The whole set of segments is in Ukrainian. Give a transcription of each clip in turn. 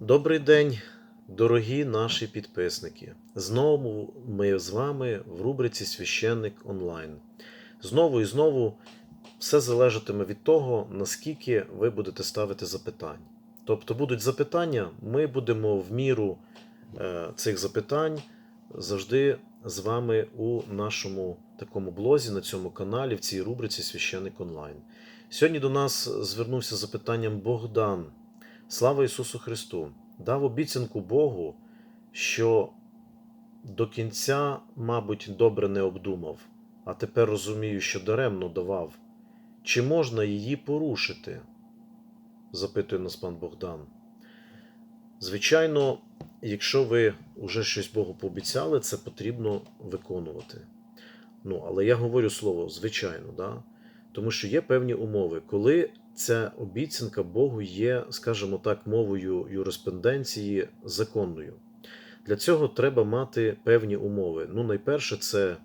Добрий день, дорогі наші підписники. Знову ми з вами в рубриці Священник онлайн. Знову і знову все залежатиме від того, наскільки ви будете ставити запитань. Тобто будуть запитання, ми будемо в міру е, цих запитань завжди з вами у нашому такому блозі, на цьому каналі, в цій рубриці Священник онлайн. Сьогодні до нас звернувся з запитанням Богдан. Слава Ісусу Христу! Дав обіцянку Богу, що до кінця, мабуть, добре не обдумав, а тепер розумію, що даремно давав. Чи можна її порушити? запитує нас пан Богдан. Звичайно, якщо ви вже щось Богу пообіцяли, це потрібно виконувати. Ну, але я говорю слово звичайно, да? тому що є певні умови, коли ця обіцянка Богу є, скажімо так, мовою юриспруденції законною. Для цього треба мати певні умови. Ну, найперше, це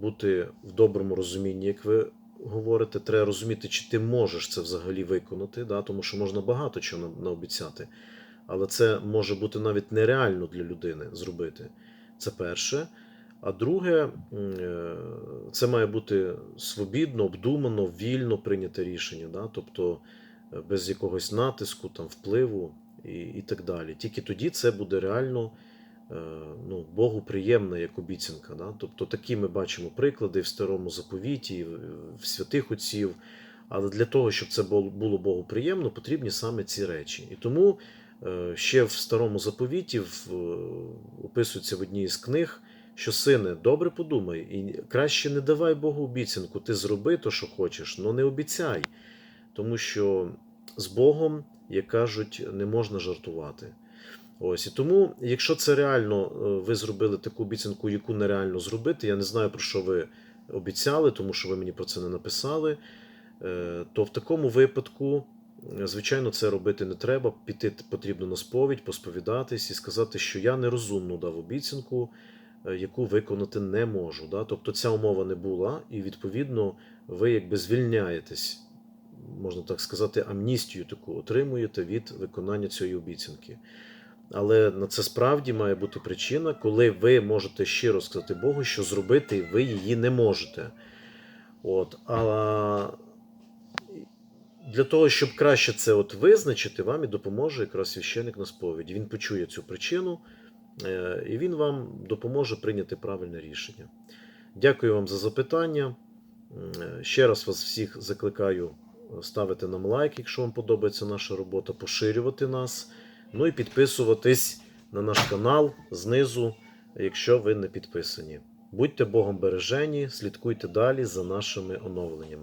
бути в доброму розумінні, як ви говорите, треба розуміти, чи ти можеш це взагалі виконати, да? тому що можна багато чого на- наобіцяти. Але це може бути навіть нереально для людини зробити. Це перше. А друге, е, це має бути свобідно, обдумано, вільно прийняте рішення, да? тобто е, без якогось натиску, там, впливу і, і так далі. Тільки тоді це буде реально е, ну, Богу приємна як обіцянка. Да? Тобто такі ми бачимо приклади в старому заповіті, в святих отців. Але для того, щоб це було Богу приємно, потрібні саме ці речі. І тому ще в старому заповіті описується в одній із книг, що сине, добре подумай, і краще не давай Богу обіцянку, ти зроби то, що хочеш, але не обіцяй. Тому що з Богом, як кажуть, не можна жартувати. Ось і тому, якщо це реально е, ви зробили таку обіцянку, яку нереально зробити, я не знаю про що ви обіцяли, тому що ви мені про це не написали. е, То в такому випадку, е, звичайно, це робити не треба. Піти потрібно на сповідь, посповідатись і сказати, що я нерозумно дав обіцянку, яку виконати не можу. Да? Тобто ця умова не була, і відповідно ви якби звільняєтесь, можна так сказати, амністію таку отримуєте від виконання цієї обіцянки. Але на це справді має бути причина, коли ви можете щиро сказати Богу, що зробити ви її не можете. От. А для того, щоб краще це от визначити, вам і допоможе якраз священик на сповіді. Він почує цю причину, е, і він вам допоможе прийняти правильне рішення. Дякую вам за запитання. Е, Ще раз вас всіх закликаю ставити нам лайк, якщо вам подобається наша робота, поширювати нас. Ну і підписуватись на наш канал знизу, якщо ви не підписані. Будьте Богом бережені, слідкуйте далі за нашими оновленнями.